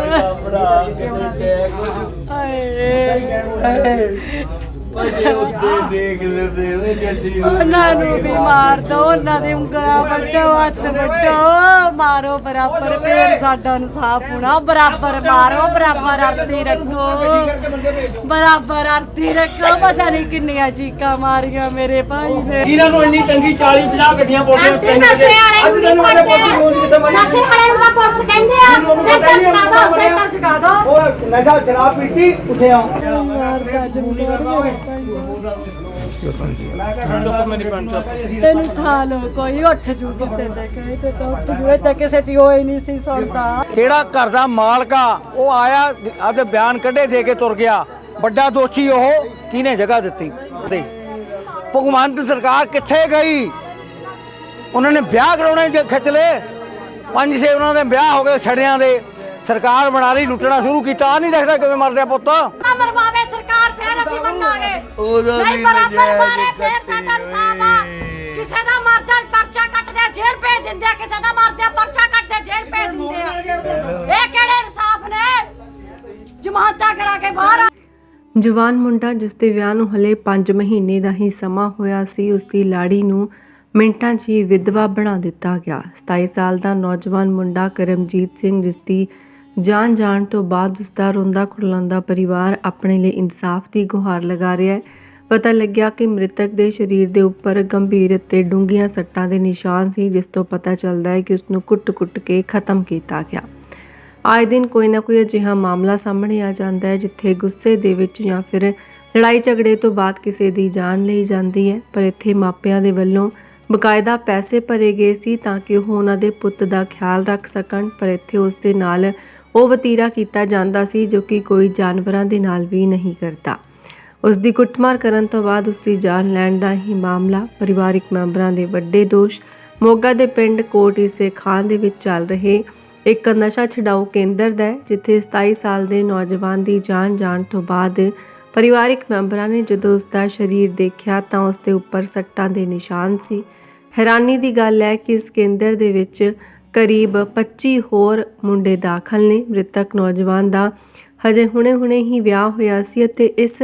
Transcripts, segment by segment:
ਮੇਰਾ ਭਰਾ ਕਿਤੇ ਹਾਏ ਉੱਤੇ ਦੇਖ ਲੈਂਦੇ ਉਹਨਾਂ ਨੂੰ ਵੀ ਮਾਰ ਦੋ ਉਹਨਾਂ ਦੇ ਉਂਗਲਾਂ ਵੱਡੋ ਹੱਥ ਵੱਡੋ ਮਾਰੋ ਬਰਾਬਰ ਫੇਰ ਸਾਡਾ ਇਨਸਾਫ ਹੋਣਾ। ਬਰਾਬਰ ਮਾਰੋ ਬਰਾਬਰ ਆਰਤੀ ਰੱਖੋ। ਬਰਾਬਰ ਆਰਤੀ ਰੱਖੋ। ਪਤਾ ਨਹੀਂ ਕਿੰਨੀਆਂ ਚੀਕਾਂ ਮਾਰੀਆਂ ਮੇਰੇ ਭਾਈ ਨੇ। ਇਹਨਾਂ ਨੂੰ ਇੰਨੀ ਤੰਗੀ 40 50 ਗੱਡੀਆਂ ਵਾਲੇ ਅੱਜ ਤੈਨੂੰ ਉਹਨੇ ਰੋਜ਼ ਕਿਤੇ ਮਰੀ ਨਸ਼ੇ ਵਾਲੇ ਨੂੰ ਤਾਂ ਪੁਲਿਸ ਕਹਿੰਦੇ ਆ। ਸੈਂਟਰ ਚਕਾ ਦੋ ਸੈਂਟਰ ਚਕਾ ਦੋ। ਉਹ ਨਸ਼ਾ ਸ਼ਰਾਬ ਪੀਤੀ ਉੱਠੇ ਆ। ਤੈਨੂੰ ਠਾ ਲੋ ਕੋਈ ਉੱਠ ਜੂ ਕਿਸੇ ਤੇ ਕਹੇ ਤੇ ਤਾਂ ਉੱਠ ਜੂ। ਤਾਂ ਕਿਸੇ ਦੀ ਹੋਈ ਨਹੀਂ ਸੀ ਸੁਣਦਾ। ਕਿਹੜਾ ਘਰ ਦਾ ਮਾਲਕ ਆ? ਉਹ ਆਇਆ ਅੱਜ ਬਿਆਨ ਕੱਢੇ ਦੇ ਕੇ ਤੁਰ ਗਿਆ। ਵੱਡਾ ਦੋਸ਼ੀ ਉਹ ਕਿਹਨੇ ਜਗ੍ਹਾ ਦਿੱਤੀ? ਤੇ ਭਗਵੰਤ ਸਰਕਾਰ ਕਿੱਥੇ ਗਈ? ਉਹਨਾਂ ਨੇ ਵਿਆਹ ਕਰਾਉਣੇ ਜੇ ਖਿੱਚ ਲਏ। ਪੰਜ ਛੇ ਉਹਨਾਂ ਦੇ ਵਿਆਹ ਹੋ ਗਏ ਛੜਿਆਂ ਦੇ। ਸਰਕਾਰ ਬਣਾ ਲਈ ਲੁੱਟਣਾ ਸ਼ੁਰੂ ਕੀਤਾ। ਆ ਨਹੀਂ ਦੇਖਦਾ ਕਿਵੇਂ ਮਰਦੇ ਆ ਪੁੱਤ ਨਾ ਮਰਵਾਵੇ ਸਰਕਾਰ ਫੇਰ ਅਸੀਂ ਮੰਨਾਂਗੇ ਉਹਦਾ ਨਹੀਂ ਬਰਾਬਰ ਮਾਰੇ ਫੇਰ। ਸਾਡਾ ਇਨਸਾਫ ਆ। ਕਿਸੇ ਦਾ ਮਰਦਾ ਪਰਚਾ ਕੱਟਦੇ ਆ, ਜੇਲ੍ਹ ਭੇਜ ਦਿੰਦੇ ਆ ਕਿਸੇ ਦਾ ਮਰਦਾ ਪਰਚਾ ਕੱਟਦੇ ਆ, ਜੇਲ੍ਹ ਭੇਜ ਦਿੰਦੇ ਆ। ਇਹ ਕਿਹੜੇ ਇਨਸਾਫ ਨੇ? ਜਮਾਨਤਾਂ ਕਰਾ ਕੇ ਬਾਹਰ ਜਵਾਨ ਮੁੰਡਾ ਜਿਸ ਦੇ ਵਿਆਹ ਨੂੰ ਹਲੇ 5 ਮਹੀਨੇ ਦਾ ਹੀ ਸਮਾਂ ਹੋਇਆ ਸੀ ਉਸ ਦੀ ਲਾੜੀ ਨੂੰ ਮਿੰਟਾਂ 'ਚ ਹੀ ਵਿਧਵਾ ਬਣਾ ਦਿੱਤਾ ਗਿਆ। 27 ਸਾਲ ਦਾ ਨੌਜਵਾਨ ਮੁੰਡਾ ਕਰਮਜੀਤ ਸਿੰਘ ਜਿਸ ਦੀ ਜਾਨ ਜਾਣ ਤੋਂ ਬਾਅਦ ਉਸ ਦਾ ਰੋਂਦਾ ਕੁਰਲਾਉਂਦਾ ਪਰਿਵਾਰ ਆਪਣੇ ਲਈ ਇਨਸਾਫ ਦੀ ਗੁਹਾਰ ਲਗਾ ਰਿਹਾ ਹੈ। ਪਤਾ ਲੱਗਿਆ ਕਿ ਮ੍ਰਿਤਕ ਦੇ ਸਰੀਰ ਦੇ ਉੱਪਰ ਗੰਭੀਰ ਅਤੇ ਡੂੰਘੀਆਂ ਸੱਟਾਂ ਦੇ ਨਿਸ਼ਾਨ ਸੀ, ਜਿਸ ਤੋਂ ਪਤਾ ਚੱਲਦਾ ਹੈ ਕਿ ਉਸ ਨੂੰ ਕੁੱਟ-ਕੁੱਟ ਕੇ ਖਤਮ ਕੀਤਾ ਗਿਆ। ਆਏ ਦਿਨ ਕੋਈ ਨਾ ਕੋਈ ਅਜਿਹਾ ਮਾਮਲਾ ਸਾਹਮਣੇ ਆ ਜਾਂਦਾ ਹੈ, ਜਿੱਥੇ ਗੁੱਸੇ ਦੇ ਵਿੱਚ ਜਾਂ ਫਿਰ ਲੜਾਈ ਝਗੜੇ ਤੋਂ ਬਾਅਦ ਕਿਸੇ ਦੀ ਜਾਨ ਲਈ ਜਾਂਦੀ ਹੈ। ਪਰ ਇੱਥੇ ਮਾਪਿਆਂ ਦੇ ਵੱਲੋਂ ਬਕਾਇਦਾ ਪੈਸੇ ਭਰੇ ਗਏ ਸੀ ਤਾਂ ਕਿ ਉਹ ਉਹਨਾਂ ਦੇ ਪੁੱਤ ਦਾ ਖਿਆਲ ਰੱਖ ਸਕਣ, ਪਰ ਇੱਥੇ ਉਸ ਦੇ ਨਾਲ ਉਹ ਵਤੀਰਾ ਕੀਤਾ ਜਾਂਦਾ ਸੀ ਜੋ ਕਿ ਕੋਈ ਜਾਨਵਰਾਂ ਦੇ ਨਾਲ ਵੀ ਨਹੀਂ ਕਰਦਾ। ਉਸ ਦੀ ਕੁੱਟਮਾਰ ਕਰਨ ਤੋਂ ਬਾਅਦ ਉਸ ਦੀ ਜਾਨ ਲੈਣ ਦਾ ਹੀ ਮਾਮਲਾ ਪਰਿਵਾਰਿਕ ਮੈਂਬਰਾਂ ਦੇ ਵੱਡੇ ਦੋਸ਼, ਮੋਗਾ ਦੇ ਪਿੰਡ ਕੋਟ ਇਸੇ ਖਾਨ ਦੇ ਵਿੱਚ ਚੱਲ ਰਹੇ ਇੱਕ ਨਸ਼ਾ ਛਡਾਓ ਕੇਂਦਰ ਦਾ ਜਿੱਥੇ 27 ਸਾਲ ਦੇ ਨੌਜਵਾਨ ਦੀ ਜਾਨ ਜਾਣ ਤੋਂ ਬਾਅਦ ਪਰਿਵਾਰਿਕ ਮੈਂਬਰਾਂ ਨੇ ਜਦੋਂ ਉਸ ਦਾ ਸਰੀਰ ਦੇਖਿਆ ਤਾਂ ਉਸ ਦੇ ਉੱਪਰ ਸੱਟਾਂ ਦੇ ਨਿਸ਼ਾਨ ਸੀ। ਹੈਰਾਨੀ ਦੀ ਗੱਲ ਹੈ ਕਿ ਇਸ ਕੇਂਦਰ ਦੇ ਵਿੱਚ ਕਰੀਬ 25 ਹੋਰ ਮੁੰਡੇ ਦਾਖਲ ਨੇ। ਮ੍ਰਿਤਕ ਨੌਜਵਾਨ ਦਾ ਹਜੇ ਹੁਣੇ-ਹੁਣੇ ਹੀ ਵਿਆਹ ਹੋਇਆ ਸੀ ਅਤੇ ਇਸ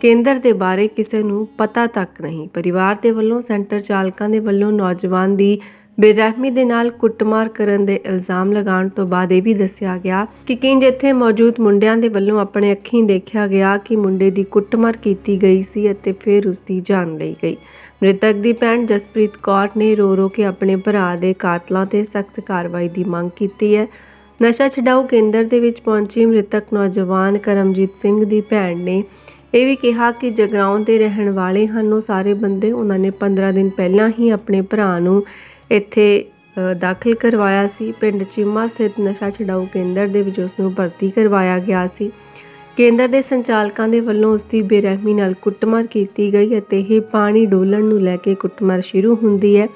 ਕੇਂਦਰ ਦੇ ਬਾਰੇ ਕਿਸੇ ਨੂੰ ਪਤਾ ਤੱਕ ਨਹੀਂ। ਪਰਿਵਾਰ ਦੇ ਵੱਲੋਂ ਸੈਂਟਰ ਚਾਲਕਾਂ ਦੇ ਵੱਲੋਂ ਨੌਜਵਾਨ ਦੀ ਬੇਰਹਿਮੀ ਦੇ ਨਾਲ ਕੁੱਟਮਾਰ ਕਰਨ ਦੇ ਇਲਜ਼ਾਮ ਲਗਾਉਣ ਤੋਂ ਬਾਅਦ ਇਹ ਵੀ ਦੱਸਿਆ ਗਿਆ ਕਿ ਕਿੰਜ ਇੱਥੇ ਮੌਜੂਦ ਮੁੰਡਿਆਂ ਦੇ ਵੱਲੋਂ ਆਪਣੇ ਅੱਖੀਂ ਦੇਖਿਆ ਗਿਆ ਕਿ ਮੁੰਡੇ ਦੀ ਕੁੱਟਮਾਰ ਕੀਤੀ ਗਈ ਸੀ ਅਤੇ ਫਿਰ ਉਸ ਦੀ ਜਾਨ ਲਈ ਗਈ। ਮ੍ਰਿਤਕ ਦੀ ਭੈਣ ਜਸਪ੍ਰੀਤ ਕੌਰ ਨੇ ਰੋ ਰੋ ਕੇ ਆਪਣੇ ਭਰਾ ਦੇ ਕਾਤਲਾਂ ਤੇ ਸਖਤ ਕਾਰਵਾਈ ਦੀ ਮੰਗ ਕੀਤੀ ਹੈ। ਨਸ਼ਾ ਛਡਾਊ ਕੇਂਦਰ ਦੇ ਵਿੱਚ ਪਹੁੰਚੀ ਮ੍ਰਿਤਕ ਨੌਜਵਾਨ ਕਰਮਜੀਤ ਸਿੰਘ ਦੀ ਭੈਣ ਨੇ ਇਹ ਵੀ ਕਿਹਾ ਕਿ ਜਗਰਾਉਂ ਦੇ ਰਹਿਣ ਵਾਲੇ ਹਨ। ਉਹ ਸਾਰੇ ਬੰਦੇ ਉਹਨਾਂ ਨੇ 15 ਦਿਨ ਪਹਿਲਾਂ ਹੀ ਆਪਣੇ ਭਰਾ ਨੂੰ ਇੱਥੇ ਦਾਖਲ ਕਰਵਾਇਆ ਸੀ। ਪਿੰਡ ਚੀਮਾ ਸਥਿਤ ਨਸ਼ਾ ਛਡਾਊ ਕੇਂਦਰ ਦੇ ਵਿੱਚ ਉਸ ਨੂੰ ਭਰਤੀ ਕਰਵਾਇਆ ਗਿਆ ਸੀ। ਕੇਂਦਰ ਦੇ ਸੰਚਾਲਕਾਂ ਦੇ ਵੱਲੋਂ ਉਸ ਦੀ ਬੇਰਹਿਮੀ ਨਾਲ ਕੁੱਟਮਾਰ ਕੀਤੀ ਗਈ ਅਤੇ ਇਹ ਪਾਣੀ ਡੋਲਣ ਨੂੰ ਲੈ ਕੇ ਕੁੱਟਮਾਰ ਸ਼ੁਰੂ ਹੁੰਦੀ ਹੈ।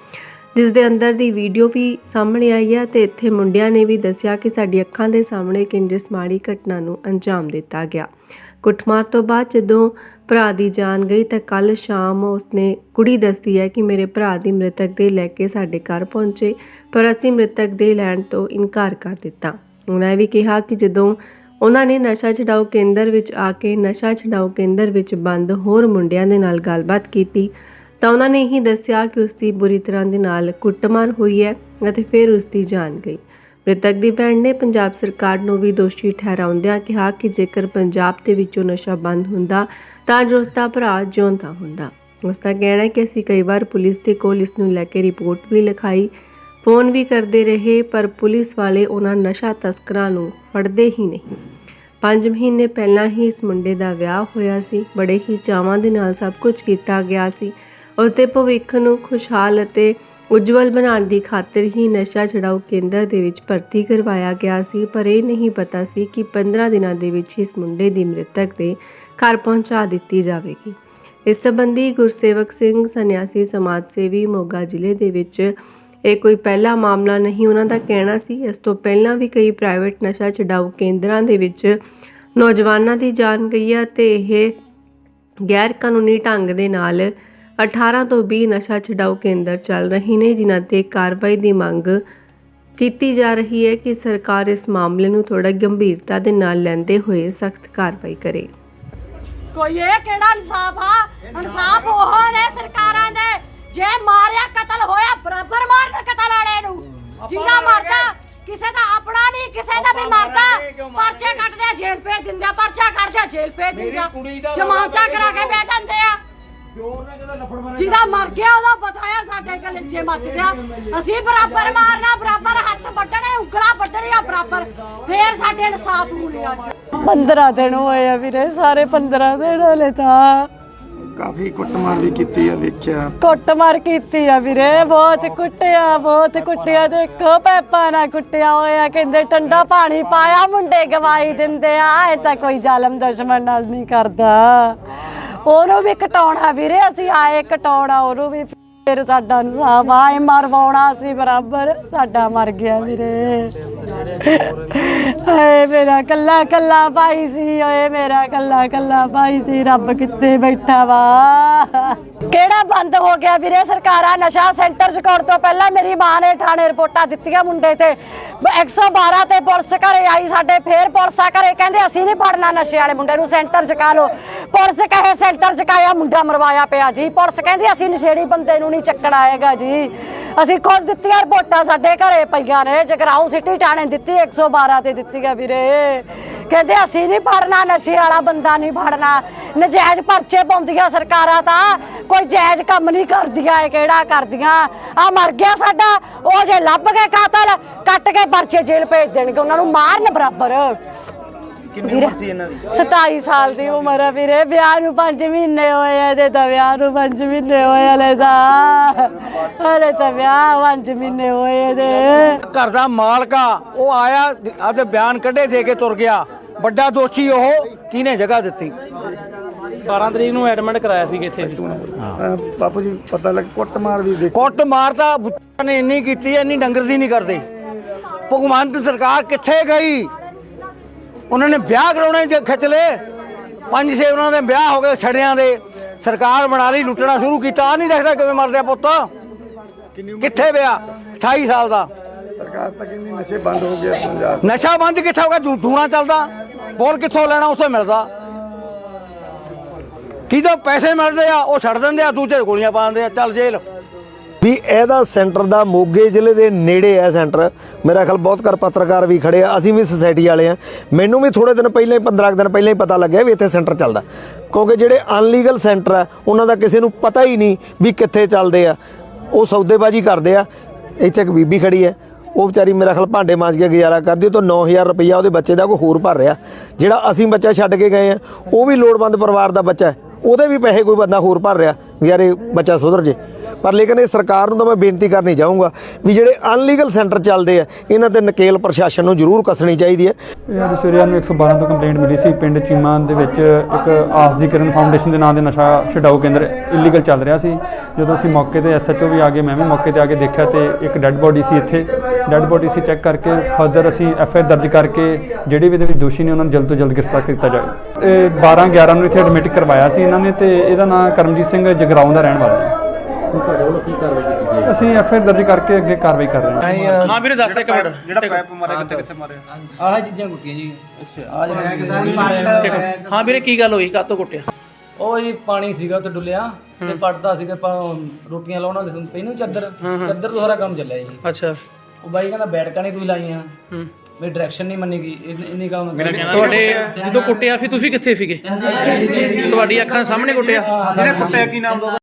ਜਿਸ ਦੇ ਅੰਦਰ ਦੀ ਵੀਡੀਓ ਵੀ ਸਾਹਮਣੇ ਆਈ ਹੈ ਤੇ ਇੱਥੇ ਮੁੰਡਿਆਂ ਨੇ ਵੀ ਦੱਸਿਆ ਕਿ ਸਾਡੀ ਅੱਖਾਂ ਦੇ ਸਾਹਮਣੇ ਕਿੰਜ ਇਸ ਮਾੜੀ ਘਟਨਾ ਨੂੰ ਅੰਜਾਮ ਦਿੱਤਾ ਗਿਆ। ਕੁੱਟਮਾਰ ਤੋਂ ਬਾਅਦ ਜਦੋਂ ਭਰਾ ਦੀ ਜਾਨ ਗਈ ਤਾਂ ਕੱਲ ਸ਼ਾਮ ਉਸਨੇ ਕੁੜੀ ਦੱਸਦੀ ਹੈ ਕਿ ਮੇਰੇ ਭਰਾ ਦੀ ਮ੍ਰਿਤਕ ਦੇ ਲੈ ਕੇ ਸਾਡੇ ਘਰ ਪਹੁੰਚੇ, ਪਰ ਅਸੀਂ ਮ੍ਰਿਤਕ ਦੇ ਲੈਣ ਤੋਂ ਇਨਕਾਰ ਕਰ ਦਿੱਤਾ। ਉਹਨਾਂ ਇਹ ਵੀ ਕਿਹਾ ਕਿ ਜਦੋਂ ਉਹਨਾਂ ਨੇ ਨਸ਼ਾ ਛਡਾਊ ਕੇਂਦਰ ਵਿੱਚ ਆ ਕੇ ਨਸ਼ਾ ਛਡਾਓ ਕੇਂਦਰ ਵਿੱਚ ਬੰਦ ਹੋਰ ਮੁੰਡਿਆਂ ਦੇ ਨਾਲ ਗੱਲਬਾਤ ਕੀਤੀ, ਤਾਂ ਉਹਨਾਂ ਨੇ ਹੀ ਦੱਸਿਆ ਕਿ ਉਸ ਦੀ ਬੁਰੀ ਤਰ੍ਹਾਂ ਦੇ ਨਾਲ ਕੁੱਟਮਾਰ ਹੋਈ ਹੈ ਅਤੇ ਫਿਰ ਉਸ ਦੀ ਜਾਨ ਗਈ। ਮ੍ਰਿਤਕ ਦੀ ਭੈਣ ਨੇ ਪੰਜਾਬ ਸਰਕਾਰ ਨੂੰ ਵੀ ਦੋਸ਼ੀ ਠਹਿਰਾਉਂਦਿਆਂ ਕਿਹਾ ਕਿ ਜੇਕਰ ਪੰਜਾਬ ਦੇ ਵਿੱਚੋਂ ਨਸ਼ਾ ਬੰਦ ਹੁੰਦਾ, ਤਾਂ ਜੋ ਉਸਦਾ ਭਰਾ ਜਿਉਂਦਾ ਹੁੰਦਾ। ਉਸ ਦਾ ਕਹਿਣਾ ਹੈ ਕਿ ਅਸੀਂ ਕਈ ਵਾਰ ਪੁਲਿਸ ਦੇ ਕੋਲ ਇਸ ਨੂੰ ਲੈ ਕੇ ਰਿਪੋਰਟ ਵੀ ਲਿਖਾਈ, ਫੋਨ ਵੀ ਕਰਦੇ ਰਹੇ, ਪਰ ਪੁਲਿਸ ਵਾਲੇ ਉਹਨਾਂ ਨਸ਼ਾ ਤਸਕਰਾਂ ਨੂੰ ਫੜਦੇ ਹੀ ਨਹੀਂ। 5 ਮਹੀਨੇ ਪਹਿਲਾਂ ਹੀ ਇਸ ਮੁੰਡੇ ਦਾ ਵਿਆਹ ਹੋਇਆ ਸੀ। ਬੜੇ ਹੀ ਚਾਵਾਂ ਦੇ ਨਾਲ ਸਭ ਕੁਝ ਕੀਤਾ ਗਿਆ ਸੀ। ਉਸ ਦੇ ਭਵਿੱਖ ਨੂੰ ਖੁਸ਼ਹਾਲ ਅਤੇ ਉਜਵਲ ਬਣਾਉਣ ਦੀ ਖਾਤਰ ਹੀ ਨਸ਼ਾ ਛਡਾਊ ਕੇਂਦਰ ਦੇ ਵਿੱਚ ਭਰਤੀ ਕਰਵਾਇਆ ਗਿਆ ਸੀ, ਪਰ ਇਹ ਨਹੀਂ ਪਤਾ ਸੀ ਕਿ 15 ਦਿਨਾਂ ਦੇ ਵਿੱਚ ਇਸ ਮੁੰਡੇ ਦੀ ਮ੍ਰਿਤਕ ਦੇ ਘਰ ਪਹੁੰਚਾ ਦਿੱਤੀ ਜਾਵੇਗੀ। ਇਸ ਸੰਬੰਧੀ ਗੁਰਸੇਵਕ ਸਿੰਘ, ਸੰਨਿਆਸੀ ਸਮਾਜ ਸੇਵੀ ਮੋਗਾ ਜ਼ਿਲ੍ਹੇ ਦੇ ਵਿੱਚ ਇਹ ਕੋਈ ਪਹਿਲਾ ਮਾਮਲਾ ਨਹੀਂ ਉਹਨਾਂ ਦਾ ਕਹਿਣਾ ਸੀ। ਇਸ ਤੋਂ ਪਹਿਲਾਂ ਵੀ ਕਈ ਪ੍ਰਾਈਵੇਟ ਨਸ਼ਾ ਛਡਾਊ ਕੇਂਦਰਾਂ ਦੇ ਵਿੱਚ ਨੌਜਵਾਨਾਂ ਦੀ ਜਾਨ ਗਈ ਹੈ ਤੇ ਇਹ ਗੈਰ ਕਾਨੂੰਨੀ ਢੰਗ ਦੇ ਨਾਲ 18 ਤੋਂ 20 ਨਸ਼ਾ ਛਡਾਊ ਕੇਂਦਰ ਚੱਲ ਰਹੇ ਨੇ ਜਿਨ੍ਹਾਂ ਤੇ ਕਾਰਵਾਈ ਦੀ ਮੰਗ ਕੀਤੀ ਜਾ ਰਹੀ ਹੈ ਕਿ ਸਰਕਾਰ ਇਸ ਮਾਮਲੇ ਨੂੰ ਥੋੜਾ ਗੰਭੀਰਤਾ ਦੇ ਨਾਲ ਲੈਂਦੇ ਹੋਏ ਸਖਤ ਕਾਰਵਾਈ ਕਰੇ। ਕੋਈ ਇਹ ਕਿਹੜਾ ਇਨਸਾਫ ਆ? ਇਨਸਾਫ ਉਹ ਨੇ ਸਰਕਾਰਾਂ ਦੇ। ਜੇ ਮਾਰਿਆ ਕਤਲ ਹੋਇਆ ਬਰਾਬਰ ਮਾਰਨ ਕਤਲ ਵਾਲੇ ਨੂੰ। ਜਿਹਦਾ ਮਰਦਾ ਕਿਸੇ ਦਾ ਆਪਣਾ ਨਹੀਂ ਕਿਸੇ ਦਾ ਵੀ ਮਰਦਾ। ਪਰਚੇ ਕੱਟਦੇ ਆ ਜੇਲ੍ਹ ਭੇਜ ਦਿੰਦੇ ਆ ਪਰਚਾ ਕੱਟਦੇ ਆ ਜੇਲ੍ਹ ਭੇਜ ਦਿੰਦੇ ਆ। ਜਮਾਨਤਾਂ ਕਰਾ ਕੇ ਭੇਜ ਜਾਂਦੇ ਆ। ਜਿਹਦਾ ਮਰ ਗਿਆ ਉਹਦਾ ਪਤਾ ਆ ਸਾਡੇ ਗਲੇਚੇ ਮੱਚਦੇ ਆ ਅਸੀਂ ਬਰਾਬਰ ਮਾਰਨਾ ਬਰਾਬਰ ਹੱਥ ਵੱਢਣੇ ਉਂਗਲਾਂ ਵੱਢਣੀਆਂ ਬਰਾਬਰ। ਫੇਰ ਸਾਡੇ ਇਨਸਾਫ ਹੋਣੇ ਅੱਜ। 15 ਦਿਨ ਹੋਏ ਆ ਵੀਰੇ ਸਾਰੇ 15 ਦਿਨ ਹਲੇ ਤਾਂ। ਕਾਫੀ ਕੁੱਟਮਾਰ ਵੀ ਕੀਤੀ ਆ ਵੇਖਿਆ। ਕੁੱਟਮਾਰ ਕੀਤੀ ਆ ਵੀਰੇ ਬਹੁਤ ਕੁੱਟਿਆ ਬਹੁਤ ਕੁੱਟਿਆ। ਦੇਖੋ ਪੈਪਾ ਨਾਲ ਕੁੱਟਿਆ ਹੋਇਆ ਕਹਿੰਦੇ ਠੰਡਾ ਪਾਣੀ ਪਾਇਆ ਮੁੰਡੇ ਗਵਾਈ ਦਿੰਦੇ ਆ। ਇਹ ਤਾਂ ਕੋਈ ਜ਼ਾਲਮ ਦੁਸ਼ਮਣ ਨਾਲ ਨਹੀਂ ਕਰਦਾ। ਉਹਨੂੰ ਵੀ ਕਟਾਉਣਾ ਵੀਰੇ, ਅਸੀਂ ਆਏ ਕਟਾਉਣਾ ਉਹਨੂੰ ਵੀ ਫਿਰ ਸਾਡਾ ਇਨਸਾਫ, ਆਏ ਮਰਵਾਉਣਾ ਸੀ ਬਰਾਬਰ, ਸਾਡਾ ਮਰ ਗਿਆ ਵੀਰੇ। ਏ ਮੇਰਾ ਕੱਲਾ ਕੱਲਾ ਭਾਈ ਸੀ ਓਏ ਮੇਰਾ ਕੱਲਾ ਕੱਲਾ ਭਾਈ ਸੀ ਰੱਬ ਕਿੱਥੇ ਬੈਠਾ ਵਾ। ਕਿਹੜਾ ਬੰਦ ਹੋ ਗਿਆ ਵੀਰੇ ਸਰਕਾਰਾਂ ਨਸ਼ਾ ਸੈਂਟਰ ਚਕਾਉਣ ਤੋਂ ਪਹਿਲਾਂ ਮੇਰੀ ਮਾਂ ਨੇ ਥਾਣੇ ਰਿਪੋਰਟਾਂ ਦਿੱਤੀਆਂ ਮੁੰਡੇ ਤੇ। 112 ਤੇ ਪੁਲਿਸ ਘਰੇ ਆਈ ਸਾਡੇ ਫੇਰ ਪੁਲਿਸ ਆ ਘਰੇ ਕਹਿੰਦੇ ਅਸੀਂ ਨਹੀਂ ਫੜਨਾ ਨਸ਼ੇ ਵਾਲੇ ਮੁੰਡੇ ਨੂੰ ਸੈਂਟਰ ਚਕਾ ਲਓ। ਪੁਲਿਸ ਕਹੇ ਸੈਂਟਰ ਚਕਾਇਆ ਮੁੰਡਾ ਮਰਵਾਇਆ ਪਿਆ ਜੀ। ਪੁਲਿਸ ਕਹਿੰਦੀ ਅਸੀਂ ਨਸ਼ੇੜੀ ਬੰਦੇ ਨੂੰ ਨਹੀਂ ਚੱਕਣਾ ਹੈਗਾ ਜੀ। ਅਸੀਂ ਖੁਦ ਦਿੱਤੀਆਂ ਰਿਪੋਰਟਾਂ ਸਾਡੇ ਘਰੇ ਪਈਆਂ ਨੇ ਜਗਰਾਉਂ ਸਿਟੀ ਥਾਣੇ ਦਿੱਤੀ 112 ਤੇ ਦਿੱਤੀ ਗਾ ਵੀਰੇ। ਕਹਿੰਦੇ ਅਸੀਂ ਨਹੀਂ ਫੜਨਾ ਨਸ਼ੇ ਵਾਲਾ ਬੰਦਾ ਨਹੀਂ ਫੜਨਾ ਨਜਾਇਜ਼ ਪਰਚੇ ਪਾਉਂਦੀਆਂ ਸਰਕਾਰਾਂ ਤਾਂ, ਕੋਈ ਜਾਇਜ਼ ਕੰਮ ਨਹੀਂ ਕਰਦੀਆਂ, ਇਹ ਕਿਹੜਾ ਕਰਦੀਆਂ? ਆ ਮਰ ਗਿਆ ਸਾਡਾ, ਉਹ ਜੇ ਲੱਭ ਕੇ ਕਾਤਲ, ਕੱਟ ਕੇ ਪਰਚੇ ਜੇਲ੍ਹ ਭੇਜ ਦੇਣਗੇ, ਉਹਨਾਂ ਨੂੰ ਮਾਰਨ ਬਰਾਬਰ। ਕਿੰਨੀ ਉਮਰ ਸੀ ਇਹਨਾਂ ਦੀ? 27 ਸਾਲ ਦੀ ਉਮਰ ਆ ਵੀਰੇ ਵਿਆਹ ਨੂੰ 5 ਮਹੀਨੇ ਹੋਏ ਆ ਇਹਦੇ ਤਾਂ ਵਿਆਹ ਨੂੰ 5 ਮਹੀਨੇ ਹੋਏ ਹਲੇ ਤਾਂ। ਹਲੇ ਤਾਂ ਵਿਆਹ 5 ਮਹੀਨੇ ਹੋਏ ਇਹਦੇ। ਘਰ ਦਾ ਮਾਲਕ ਆ ਉਹ ਆਇਆ ਅੱਜ ਬਿਆਨ ਕੱਢੇ ਦੇ ਕੇ ਤੁਰ ਗਿਆ। ਵੱਡਾ ਦੋਸ਼ੀ ਉਹ ਕਿਹਨੇ ਜਗ੍ਹਾ ਦਿੱਤੀ? 12 ਤਰੀਕ ਨੂੰ ਐਡਮਿਟ ਕਰਾਇਆ ਸੀ ਅਹ ਬਾਪੂ ਜੀ ਪਤਾ ਲੱਗ ਕੁੱਟਮਾਰ ਵੀ ਦੇਖ। ਕੁੱਟ ਮਾਰਦਾ ਬੁੱਤਾਂ ਨੇ ਇੰਨੀ ਕੀਤੀ ਐ ਇੰਨੀ ਡੰਗਰ ਦੀ ਨਹੀਂ ਕਰਦੇ। ਭਗਵੰਤ ਸਰਕਾਰ ਕਿੱਥੇ ਗਈ? ਉਹਨਾਂ ਨੇ ਵਿਆਹ ਕਰਾਉਣੇ ਜੇ ਖਿੱਚ ਲਏ। ਪੰਜ ਛੇ ਉਹਨਾਂ ਦੇ ਵਿਆਹ ਹੋ ਗਏ ਛੜਿਆਂ ਦੇ। ਸਰਕਾਰ ਬਣਾ ਲਈ ਲੁੱਟਣਾ ਸ਼ੁਰੂ ਕੀਤਾ। ਆ ਨਹੀਂ ਦੇਖਦਾ ਕਿਵੇਂ ਮਰਦੇ ਆ ਪੁੱਤ। ਕਿੱਥੇ ਵਿਆਹ 28 ਸਾਲ ਦਾ। ਸਰਕਾਰ ਤਾਂ ਕਹਿੰਦੀ ਨਸ਼ੇ ਬੰਦ ਹੋ ਗਏ ਪੰਜਾਬ ਨਸ਼ਾ ਬੰਦ ਕਿੱਥੇ ਹੋਗਾ ਧੂਣਾ ਚੱਲਦਾ। ਬੋਲ ਕਿੱਥੋਂ ਲੈਣਾ ਉਸੇ ਮਿਲਦਾ। ਕਿਦੋਂ ਪੈਸੇ ਮਿਲਦੇ ਆ ਉਹ ਛੱਡ ਦਿੰਦੇ ਆ ਦੂਜੇ ਗੋਲੀਆਂ ਪਾ ਦਿੰਦੇ ਆ ਚੱਲ ਜੇਲ੍ਹ। ਵੀ ਇਹਦਾ ਸੈਂਟਰ ਦਾ ਮੋਗੇ ਜ਼ਿਲ੍ਹੇ ਦੇ ਨੇੜੇ ਹੈ ਸੈਂਟਰ। ਮੇਰਾ ਖਿਆਲ ਬਹੁਤ ਘਰ ਪੱਤਰਕਾਰ ਵੀ ਖੜੇ ਆ, ਅਸੀਂ ਵੀ ਸੁਸਾਇਟੀ ਵਾਲੇ ਆ। ਮੈਨੂੰ ਵੀ ਥੋੜੇ ਦਿਨ ਪਹਿਲਾਂ ਹੀ 15 ਕੁ ਦਿਨ ਪਹਿਲਾਂ ਹੀ ਪਤਾ ਲੱਗਿਆ ਵੀ ਇੱਥੇ ਸੈਂਟਰ ਚੱਲਦਾ। ਕਿਉਂਕਿ ਜਿਹੜੇ ਅਨਲੀਗਲ ਸੈਂਟਰ ਆ, ਉਹਨਾਂ ਦਾ ਕਿਸੇ ਨੂੰ ਪਤਾ ਹੀ ਨਹੀਂ ਵੀ ਕਿੱਥੇ ਚੱਲਦੇ ਆ। ਉਹ ਸੌਦੇਬਾਜ਼ੀ ਕਰਦੇ ਆ। ਇੱਥੇ ਇੱਕ ਬੀਬੀ ਖੜੀ ਹੈ। ਉਹ ਵਿਚਾਰੀ ਮੇਰਾ ਖਿਆਲ ਭਾਂਡੇ ਮਾਂਜ ਕੇ ਗੁਜ਼ਾਰਾ ਕਰਦੀ, ਉਹ ਤੋਂ 9000 ਰੁਪਈਆ ਉਹਦੇ ਬੱਚੇ ਦਾ ਕੋਈ ਹੋਰ ਭਰ ਰਿਹਾ। ਜਿਹੜਾ ਅਸੀਂ ਬੱਚਾ ਛੱਡ ਕੇ ਗਏ ਆ, ਉਹ ਵੀ ਲੋੜਵੰਦ ਪਰਿਵਾਰ ਦਾ ਬੱਚਾ ਉਹਦੇ ਵੀ ਪੈਸੇ ਕੋਈ ਬੰਦਾ ਹੋਰ ਭਰ ਰਿਹਾ, ਵੀ ਯਾਰ ਬੱਚਾ ਸੁਧਰ ਜੇ। ਪਰ ਲੇਕਿਨ ਇਹ ਸਰਕਾਰ ਨੂੰ ਤਾਂ ਮੈਂ ਬੇਨਤੀ ਕਰਨੀ ਚਾਹੂੰਗਾ ਵੀ ਜਿਹੜੇ ਅਨਲੀਗਲ ਸੈਂਟਰ ਚੱਲਦੇ ਆ, ਇਹਨਾਂ ਤੇ ਨਕੇਲ ਪ੍ਰਸ਼ਾਸਨ ਨੂੰ ਜ਼ਰੂਰ ਕੱਸਣੀ ਚਾਹੀਦੀ ਹੈ। ਯਾਰ ਸਵੇਰੇ ਨੂੰ 112 ਤੋਂ ਕੰਪਲੇਂਟ ਮਿਲੀ ਸੀ, ਪਿੰਡ ਚੀਮਾ ਦੇ ਵਿੱਚ ਇੱਕ ਆਸ ਦੀ ਕਿਰਨ ਫਾਊਂਡੇਸ਼ਨ ਦੇ ਨਾਂ ਦੇ ਨਸ਼ਾ ਛਡਾਊ ਕੇਂਦਰ ਇਲੀਗਲ ਚੱਲ ਰਿਹਾ ਸੀ। ਜਦੋਂ ਅਸੀਂ ਮੌਕੇ ਤੇ ਐਸਐਚਓ ਵੀ ਆ ਗਏ, ਮੈਂ ਵੀ ਮੌਕੇ ਤੇ ਆ ਕੇ ਦੇਖਿਆ ਤੇ ਇੱਕ ਡੈੱਡ ਬੋਡੀ ਸੀ ਇੱਥੇ। ਡੈੱਡ ਬੋਡੀ ਸੀ ਚੈੱਕ ਕਰਕੇ ਫਰਦਰ ਅਸੀਂ ਐਫਆਈਆਰ ਦਰਜ ਕਰਕੇ, ਜਿਹੜੇ ਵੀ ਇਹਦੇ ਵਿੱਚ ਦੋਸ਼ੀ ਨੇ ਉਹਨਾਂ ਨੂੰ ਜਲਦ ਤੋਂ ਜਲਦ ਗ੍ਰਿਫਤਾਰ ਕੀਤਾ ਜਾਵੇ। ਇਹ 12 11 ਨੂੰ ਇੱਥੇ ਐਡਮਿਟ ਕਰਵਾਇਆ ਸੀ ਇਹਨਾਂ ਨੇ ਤੇ ਇਹਦਾ ਨਾਮ ਕਰਮਜੀਤ ਸਿੰਘ ਜਗਰਾਉਂ ਦਾ ਰਹਿਣ ਵਾਲਾ ਹੈ। ਅਸੀਂ ਐਫਆਈਆਰ ਦਰਜ ਕਰਕੇ ਅੱਗੇ ਕਾਰਵਾਈ ਕਰ ਰਹੇ ਹਾਂ। ਹਾਂ ਵੀਰੇ ਦੱਸ ਇੱਕ ਮਿੰਟ ਜਿਹੜਾ ਪੈਪ ਮਾਰਿਆ ਕਿੱਥੇ ਕਿੱਥੇ ਮਾਰਿਆ? ਆਹ ਚੀਜ਼ਾਂ ਕੁੱਟੀਆਂ ਜੀ। ਅੱਛਾ ਆ ਜਿਹੜਾ ਹਾਂ ਵੀਰੇ ਕੀ ਗੱਲ ਹੋਈ? ਕਾਤੋਂ ਕੁੱਟਿਆ? ਉਹ ਜੀ ਪਾਣੀ ਸੀਗਾ ਉੱਤੇ ਡੁੱਲਿਆ ਤੇ ਪੜਦਾ ਸੀਗਾ ਆਪਾਂ ਰੋਟੀਆਂ ਲਾਉਣ ਵਾਲੇ ਸੀ। ਇਹਨੂੰ ਚੱਦਰ ਚੱਦਰ ਤੋਂ ਸਾਰਾ ਕੰਮ ਚੱਲਿਆ ਜੀ। ਅੱਛਾ। ਉਹ ਬਾਈ ਕਹਿੰਦਾ ਬੈਠਕਾਂ ਨਹੀਂ ਤੁਸੀਂ ਲਾਈਆਂ। ਮੇਰੀ ਡਾਇਰੈਕਸ਼ਨ ਨਹੀਂ ਮੰਨੀ ਗਈ ਇੰਨੀ- ਕੰਮ ਤੁਹਾਡੇ ਜਦੋਂ ਕੁੱਟਿਆ ਫਿਰ ਤੁਸੀਂ ਕਿੱਥੇ ਸੀਗੇ? ਤੁਹਾਡੀ ਅੱਖਾਂ ਸਾਹਮਣੇ ਕੁੱਟਿਆ। ਜਿਹੜਾ ਕੁੱਟਿਆ ਕੀ ਨਾਮ